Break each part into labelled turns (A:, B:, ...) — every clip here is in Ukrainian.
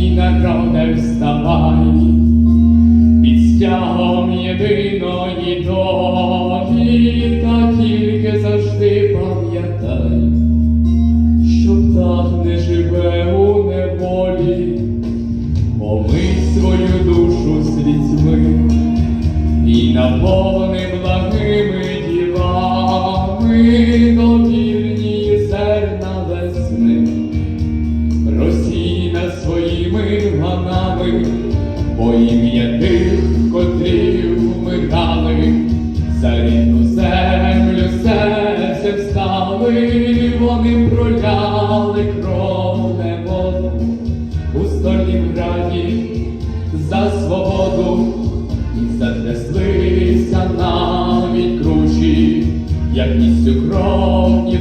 A: мій народе вставай, під стягом єдиної долі, та тільки завжди пам'ятай, що птах не живе у неволі, помий свою душу слізьми і наповни благими дівами. Ім'я тих, котрі вмирали, за рідну землю серцем стали, вони проляли кров не воду у Сталінграді за свободу і затряслися навіть кручі, як ністю кров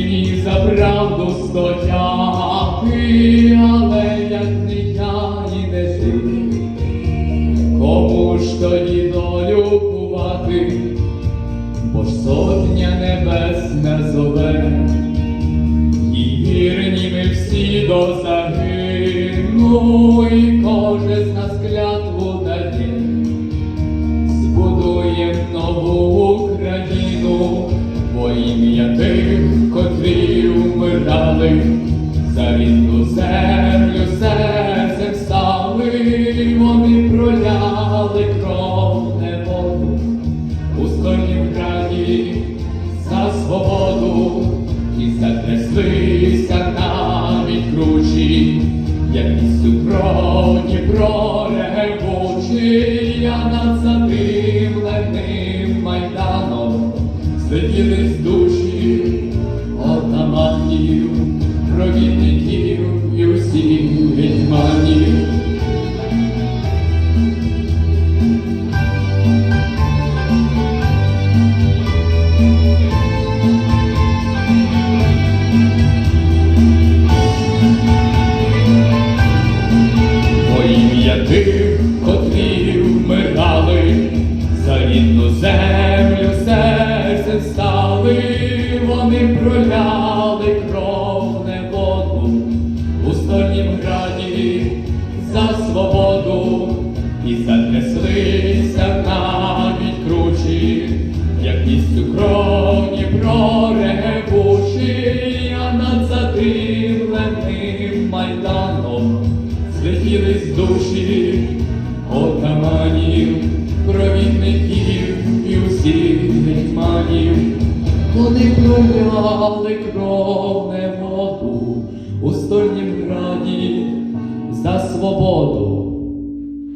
A: нині за правду стояти, але як не я і не ти, кому ж тоді долю кувати, бо ж сотня небесна зове, і вірні ми всі до загину, і кожен з нас клятву рідну землю серцем стали, вони проляли кров не воду у Сталінграді за свободу і затряслися навіть як містю кров Дніпро ревучий, а над задимленим майданом злетілись душі рідну землю серцем стали, вони проляли кров не воду у Сталінграді за свободу і затряслися навіть кручі, як містю кров Дніпро а над задимленим майданом злетілись душі проляли кров не воду у Стольнім граді за свободу